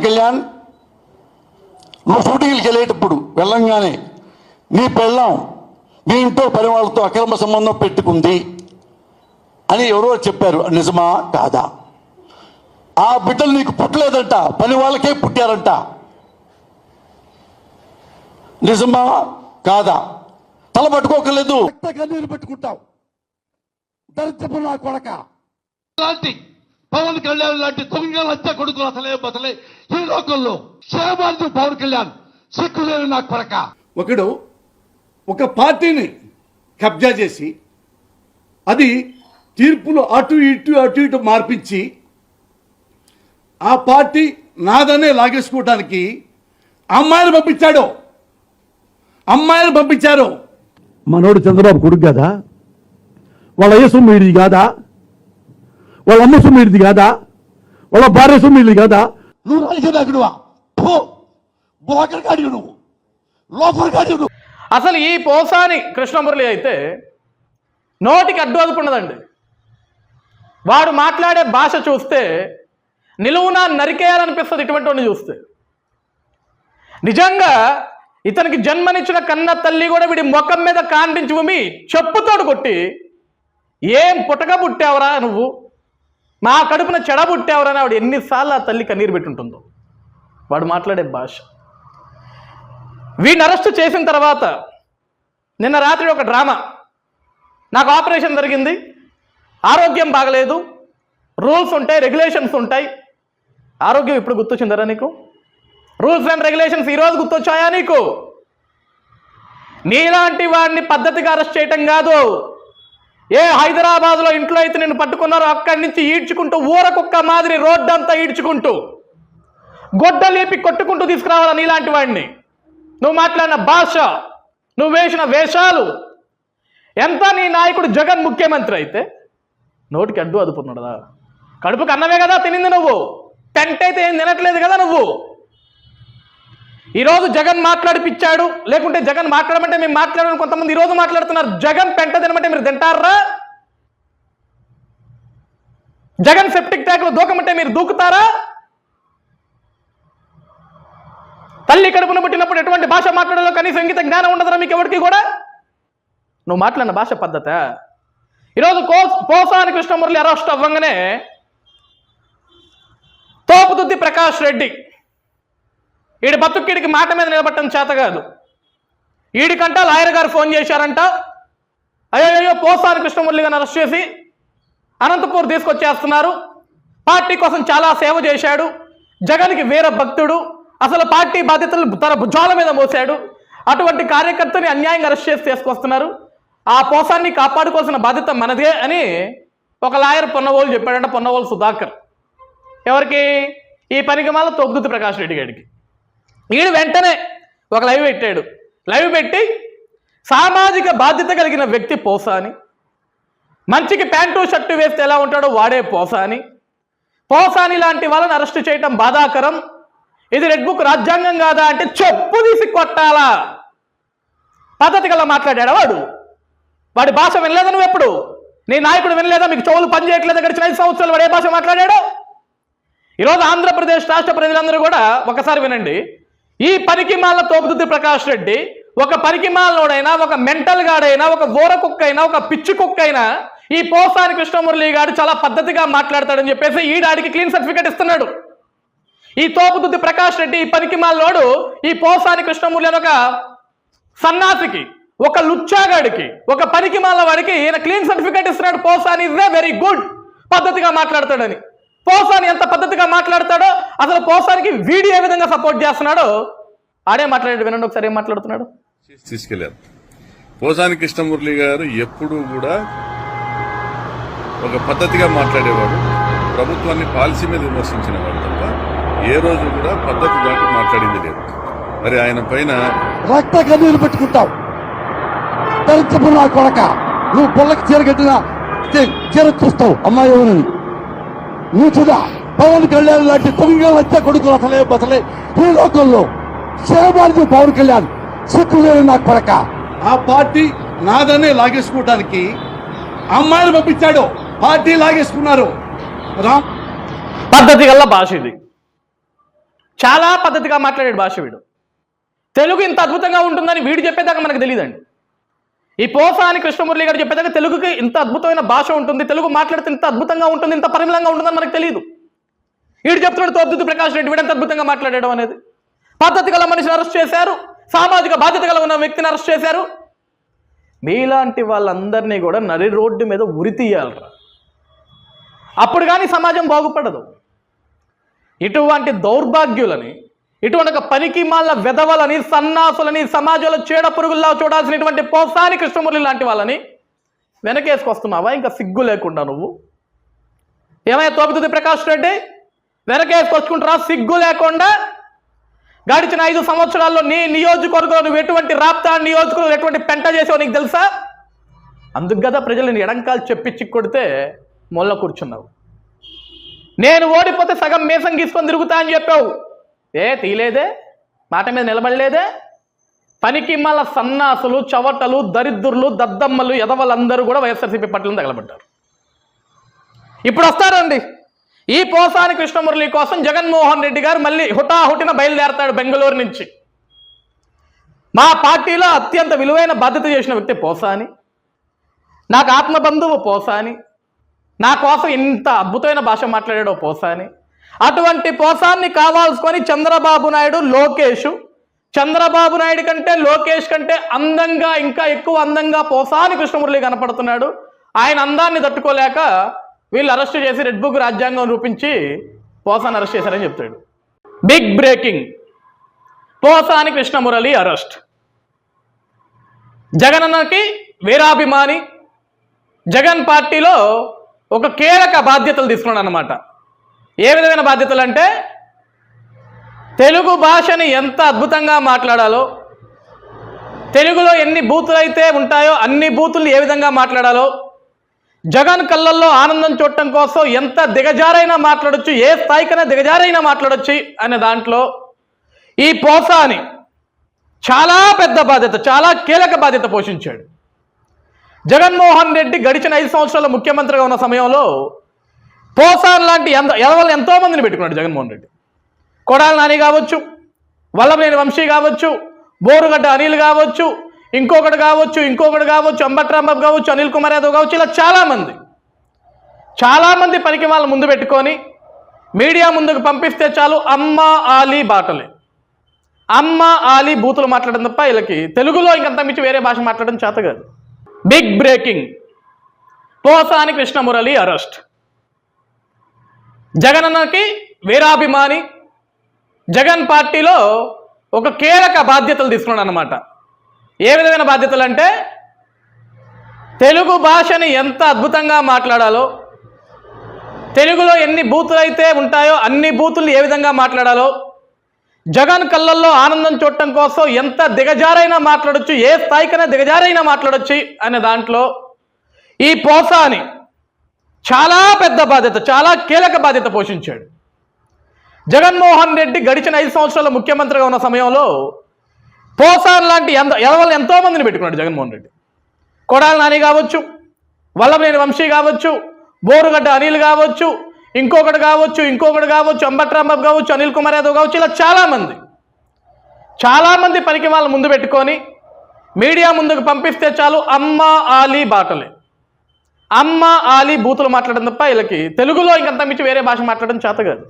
కళ్యాణ్ నువ్వు షూటింగ్కి వెళ్ళేటప్పుడు వెళ్ళంగానే నీ పెళ్ళాం మీ ఇంట్లో పని వాళ్ళతో అక్రమ సంబంధం పెట్టుకుంది అని ఎవరో చెప్పారు. నిజమా? కాదా? ఆ బిడ్డలు నీకు పుట్టలేదంట పని వాళ్ళకే పుట్టారంట. నిజమా? కాదా? తల పట్టుకోకలేదు కన్నీరు పెట్టుకుంటావు. దరిద్రపు నా కొడక. లాంటి పవన్ కళ్యాణ్ లాంటి దొంగ లంచ కొడుకులు అసలే బసలే ఈ లోకంలో క్షేమార్థి పవన్ కళ్యాణ్ సిక్కులేని నా కొరక ఒకడు ఒక పార్టీని కబ్జా చేసి అది తీర్పులు అటు ఇటు అటు ఇటు మార్పించి ఆ పార్టీ నాదనే లాగేసుకోవడానికి అమ్మాయిలు పంపించాడు. అమ్మాయిలు పంపించారు. మనోడు చంద్రబాబు కొడుకు కదా? వాళ్ళ సొమ్ము వీడిది కాదా? వాళ్ళ అమ్మ సొమ్ము కాదా? వాళ్ళ భార్య సొమ్ము కాదా? నువ్వు రాజకీయ నాయకుడువా? పో బోకర్ కాడి నువ్వు. అసలు ఈ పోసాని కృష్ణమురళి అయితే నోటికి అడ్డు అదుపున్నదండి వాడు మాట్లాడే భాష చూస్తే నిలువునా నరికేయాలనిపిస్తుంది ఇటువంటి వాడిని చూస్తే. నిజంగా ఇతనికి జన్మనిచ్చిన కన్న తల్లి కూడా వీడి ముఖం మీద కాండించి ఉమి చెప్పుతోడు కొట్టి ఏం పుట్టక పుట్టావురా నువ్వు? మా కడుపున చెడబుట్టేవరని ఆవిడ ఎన్నిసార్లు ఆ తల్లి కన్నీరు పెట్టుంటుందో? వాడు మాట్లాడే భాష. వీడిని అరెస్ట్ చేసిన తర్వాత నిన్న రాత్రి ఒక డ్రామా. నాకు ఆపరేషన్ జరిగింది. ఆరోగ్యం బాగలేదు. రూల్స్ ఉంటాయి రెగ్యులేషన్స్ ఉంటాయి. ఆరోగ్యం ఇప్పుడు గుర్తొచ్చిందరా నీకు? రూల్స్ అండ్ రెగ్యులేషన్స్ ఈరోజు గుర్తొచ్చాయా నీకు? నీలాంటి వాడిని పద్ధతిగా అరెస్ట్ చేయటం కాదు. ఏ హైదరాబాద్లో ఇంట్లో అయితే నేను పట్టుకున్నారో అక్కడి నుంచి ఈడ్చుకుంటూ ఊరకొక్క మాదిరి రోడ్డంతా ఈడ్చుకుంటూ గొడ్డ లేపి కొట్టుకుంటూ తీసుకురావాలా నీలాంటి వాడిని? నువ్వు మాట్లాడిన భాష నువ్వు వేసిన వేషాలు ఎంత నీ నాయకుడు జగన్ ముఖ్యమంత్రి అయితే నోటికి అడ్డు అదుపున్నదా కడుపుకి అన్నవే కదా తినింది నువ్వు. టెంట్ అయితే ఏం తినట్లేదు కదా నువ్వు. ఈరోజు జగన్ మాట్లాడిపిచ్చాడు. లేకుంటే జగన్ మాట్లాడమంటే మేము మాట్లాడమని కొంతమంది ఈరోజు మాట్లాడుతున్నారు. జగన్ పెంట తినమంటే మీరు తింటారా? జగన్ సెప్టిక్ ట్యాంకులు దూకమంటే మీరు దూకుతారా? తల్లి కడుపున పుట్టినప్పుడు ఎటువంటి భాష మాట్లాడాలో కనీసం సంగీత జ్ఞానం ఉండదురా మీకు ఎవరికి కూడా? నువ్వు మాట్లాడిన భాష పద్ధత? ఈరోజు కో పోసాని కృష్ణమురళి అరెస్ట్ అవ్వంగానే తోపుదుద్ది ప్రకాష్ రెడ్డి ఈడి బతుక్కిడికి మాట మీద నిలబట్టడం చేత కాదు. ఈడికంట లాయర్ గారు ఫోన్ చేశారంట. అయ్యో పోసాని కృష్ణమురళి గారిని అరెస్ట్ చేసి అనంతపూర్ తీసుకొచ్చేస్తున్నారు. పార్టీ కోసం చాలా సేవ చేశాడు. జగన్కి వీర భక్తుడు. అసలు పార్టీ బాధ్యతలు తన భుజాల మీద మోసాడు అటువంటి కార్యకర్తని అన్యాయంగా అరెస్ట్ చేసి తీసుకొస్తున్నారు. ఆ పోసాన్ని కాపాడుకోవాల్సిన బాధ్యత మనదే అని ఒక లాయర్ పొన్నవోలు చెప్పాడంట పొన్నవోలు సుధాకర్. ఎవరికి? ఈ పనికి మాల తొగ్గుతు ప్రకాష్ రెడ్డి గారికి. వీడు వెంటనే ఒక లైవ్ పెట్టాడు. లైవ్ పెట్టి సామాజిక బాధ్యత కలిగిన వ్యక్తి పోసాని మంచికి ప్యాంటు షర్టు వేస్తే ఎలా ఉంటాడో వాడే పోసాని పోసాని లాంటి వాళ్ళని అరెస్ట్ చేయటం బాధాకరం. ఇది రెడ్ బుక్ రాజ్యాంగం కాదా అంటే చెప్పు తీసి కొట్టాలా? పద్ధతి గల మాట్లాడాడు వాడు? వాడి భాష వినలేదా నువ్వు ఎప్పుడు? నీ నాయకుడు వినలేదా? మీకు చెవులు పనిచేయట్లేదా గడిచిన ఐదు సంవత్సరాలు వాడు ఏ భాష మాట్లాడాడు? ఈరోజు ఆంధ్రప్రదేశ్ రాష్ట్ర ప్రజలందరూ కూడా ఒకసారి వినండి. ఈ పనికిమాల తోపుదుద్ది ప్రకాష్ రెడ్డి. ఒక పనికిమాలనోడైనా ఒక మెంటల్ గాడైనా ఒక ఓర కుక్క అయినా ఒక పిచ్చి కుక్క అయినా ఈ పోసాని కృష్ణమురళి గారు చాలా పద్ధతిగా మాట్లాడతాడని చెప్పేసి ఈ డాడికి క్లీన్ సర్టిఫికేట్ ఇస్తున్నాడు. ఈ తోపుదుద్ది ప్రకాష్ రెడ్డి ఈ పనికిమాలనోడు ఈ పోసాని కృష్ణమురళి అని ఒక సన్నాసికి ఒక లుచ్చాగాడికి ఒక పనికిమాల వాడికి ఈయన క్లీన్ సర్టిఫికేట్ ఇస్తున్నాడు. పోసాని ఇస్ వెరీ గుడ్ పద్ధతిగా మాట్లాడతాడని. పోసాని ఎంత పద్ధతిగా మాట్లాడతాడో అసలు పోసానికి వీడి ఏ విధంగా సపోర్ట్ చేస్తున్నాడో ఆడే మాట్లాడాడు వినండి ఒకసారి ఏం మాట్లాడుతున్నాడు? తీసుకెళ్ళారు పోసాని కృష్ణమురళి గారు ఎప్పుడూ కూడా ఒక పద్ధతిగా మాట్లాడేవాడు. ప్రభుత్వాన్ని పాలసీ మీద విమర్శించినవాడు తప్ప ఏ రోజు కూడా పద్ధతి దాటి మాట్లాడింది లేదు. మరి ఆయన పైన రక్త కన్నీరు పెట్టుకుంటావు. దరిద్రపు నా కొడక. నువ్వు పొల్లకి చీర కట్టిన చీ- చీర చూస్తావు అమ్మాయి ఎవరని? చూడా పవన్ కళ్యాణ్ లాంటి దొంగ వచ్చే కొడుకులు అసలే బసలే. ఈ లోకంలో క్షేమార్థి పవన్ కళ్యాణ్ సిక్కులేని నా కొడక. ఆ పార్టీ నాదనే లాగేసుకోవడానికి అమ్మాయిలు పంపించాడు. పార్టీ లాగేసుకున్నారు. రామ్. పద్ధతి గల్ల భాష ఇది. చాలా పద్ధతిగా మాట్లాడాడు భాష వీడు. తెలుగు ఇంత అద్భుతంగా ఉంటుందని వీడు చెప్పేదాకా మనకు తెలియదండి. ఈ పోసాని కృష్ణమురళి గారు చెప్పేదాకా తెలుగుకి ఇంత అద్భుతమైన భాష ఉంటుంది తెలుగు మాట్లాడితే ఇంత అద్భుతంగా ఉంటుంది ఇంత పరిమళంగా ఉంటుందని మనకు తెలియదు వీడు చెప్తున్నాడు తోద్దుతు ప్రకాష్ రెడ్డి వీడంత అద్భుతంగా మాట్లాడడం అనేది. పద్ధతి గల మనిషిని అరెస్ట్ చేశారు సామాజిక బాధ్యత గల ఉన్న వ్యక్తిని అరెస్ట్ చేశారు. మీలాంటి వాళ్ళందరినీ కూడా నరి రోడ్డు మీద ఉరి తీయాలరా. అప్పుడు కానీ సమాజం బాగుపడదు. ఇటువంటి దౌర్భాగ్యులని ఇటువంటి ఒక పనికి మాల వెధవలని సన్నాసులని సమాజంలో చీడ పురుగుల్లా చూడాల్సినటువంటి పోసాని కృష్ణమురళి లాంటి వాళ్ళని వెనకేసుకొస్తున్నావా? ఇంకా సిగ్గు లేకుండా నువ్వు. ఏమైనా తోపుతుంది ప్రకాష్ రెడ్డి? వెనకేసుకొచ్చుకుంటారా సిగ్గు లేకుండా గడిచిన ఐదు సంవత్సరాల్లో నీ నియోజకవర్గంలో నువ్వు ఎటువంటి రాప్తా నియోజకవర్గంలో ఎటువంటి పెంట చేసావు నీకు తెలుసా? అందుకు కదా ప్రజలను ఎడంకాలు చెప్పించి కొడితే మొల్ల కూర్చున్నావు. నేను ఓడిపోతే సగం మీసం గీసుకొని తిరుగుతా అని చెప్పావు. ఏ తీయలేదే? మాట మీద నిలబడలేదే? పనికిమ్మల సన్నాసులు చవటలు దరిద్రులు దద్దమ్మలు ఎదవలందరూ కూడా వైఎస్ఆర్సీపీ పట్లను తగలబడ్డారు. ఇప్పుడు వస్తారండి. ఈ పోసాని కృష్ణమురళి కోసం జగన్మోహన్ రెడ్డి గారు మళ్ళీ హుటాహుటిన బయలుదేరతాడు బెంగళూరు నుంచి. మా పార్టీలో అత్యంత విలువైన బాధ్యత చేసిన వ్యక్తి పోసాని. నాకు ఆత్మబంధువు పోసాని. నా కోసం ఇంత అద్భుతమైన భాష మాట్లాడాడో పోసాని. అటువంటి పోసాన్ని కావాల్సుకొని చంద్రబాబు నాయుడు లోకేష్. చంద్రబాబు నాయుడు కంటే లోకేష్ కంటే అందంగా ఇంకా ఎక్కువ అందంగా పోసాని కృష్ణమురళి కనపడుతున్నాడు. ఆయన అందాన్ని తట్టుకోలేక వీళ్ళు అరెస్ట్ చేసి రెడ్ బుక్ రాజ్యాంగం రూపించి పోసాని అరెస్ట్ చేశారని చెప్తాడు big breaking. Posani Krishna Murali arrest. జగనన్నకి వీరాభిమాని. జగన్ పార్టీలో ఒక కీలక బాధ్యతలు తీసుకున్నాడు అనమాట ఏ విధమైన బాధ్యతలు అంటే తెలుగు భాషని ఎంత అద్భుతంగా మాట్లాడాలో తెలుగులో ఎన్ని బూతులు అయితే ఉంటాయో అన్ని బూతులు ఏ విధంగా మాట్లాడాలో జగన్ కళ్ళల్లో ఆనందం చూడటం కోసం ఎంత దిగజారైనా మాట్లాడొచ్చు ఏ స్థాయికైనా దిగజారైనా మాట్లాడొచ్చు అనే దాంట్లో ఈ పోసాని చాలా పెద్ద బాధ్యత చాలా కీలక బాధ్యత పోషించాడు. జగన్మోహన్ రెడ్డి గడిచిన ఐదు సంవత్సరాల ముఖ్యమంత్రిగా ఉన్న సమయంలో పోసాన్ లాంటి ఎంత ఎదవల్ని ఎంతో మందిని పెట్టుకున్నాడు జగన్మోహన్ రెడ్డి? కొడాల నాని కావచ్చు వల్లభనేని వంశీ కావచ్చు బోరుగడ్డ అనిల్ కావచ్చు ఇంకొకటి కావచ్చు ఇంకొకటి కావచ్చు అంబట్రాంబాబు కావచ్చు అనిల్ కుమార్ యాదవ్ కావచ్చు ఇలా చాలామంది. చాలామంది పనికి వాళ్ళ ముందు పెట్టుకొని మీడియా ముందుకు పంపిస్తే చాలు అమ్మ ఆలీ బాటలే. అమ్మ ఆలీ బూతులు మాట్లాడడం తప్ప వీళ్ళకి తెలుగులో ఇంకంత మించి వేరే భాష మాట్లాడడం చేత కాదు. Big breaking Posani Krishna Murali arrest. జగనన్నకి వీరాభిమాని. జగన్ పార్టీలో ఒక కీలక బాధ్యతలు తీసుకున్నాడు అనమాట ఏ విధమైన బాధ్యతలు అంటే తెలుగు భాషని ఎంత అద్భుతంగా మాట్లాడాలో తెలుగులో ఎన్ని బూతులు అయితే ఉంటాయో అన్ని బూతులు ఏ విధంగా మాట్లాడాలో జగన్ కళ్ళల్లో ఆనందం చూడటం కోసం ఎంత దిగజారైనా మాట్లాడొచ్చు ఏ స్థాయికైనా దిగజారైనా మాట్లాడొచ్చు అనే దాంట్లో ఈ పోసాని చాలా పెద్ద బాధ్యత చాలా కీలక బాధ్యత పోషించాడు. జగన్మోహన్ రెడ్డి గడిచిన ఐదు సంవత్సరాల ముఖ్యమంత్రిగా ఉన్న సమయంలో పోసాన్ లాంటి ఎంత ఎవరు ఎంతో మందిని పెట్టుకున్నాడు జగన్మోహన్ రెడ్డి. కొడాల నాని కావచ్చు వల్లభనేని వంశీ కావచ్చు బోరుగడ్డ అనిల్ కావచ్చు ఇంకొకటి కావచ్చు ఇంకొకటి కావచ్చు అంబట్రాంబాబు కావచ్చు అనిల్ కుమార్ యాదవ్ కావచ్చు ఇలా చాలామంది చాలామంది పనికి వాళ్ళ ముందు పెట్టుకొని మీడియా ముందుకు పంపిస్తే చాలు అమ్మ ఆలీ బాటలే. అమ్మ ఆలీ బూతులు మాట్లాడడం తప్ప వీళ్ళకి తెలుగులో ఇంకంత మించి వేరే భాష మాట్లాడడం చేత కాదు.